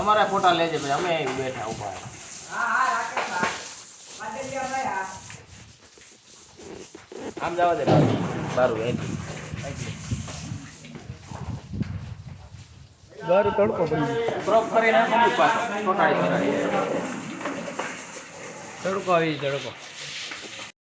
અમારા ફોટા લેજે ભાઈ અમે બેઠા ઊભા આમ જવા દે બારું એથી બારું તડકો પડી ક્રોપ કરીને મૂકી પાછો તડકો આવી તડકો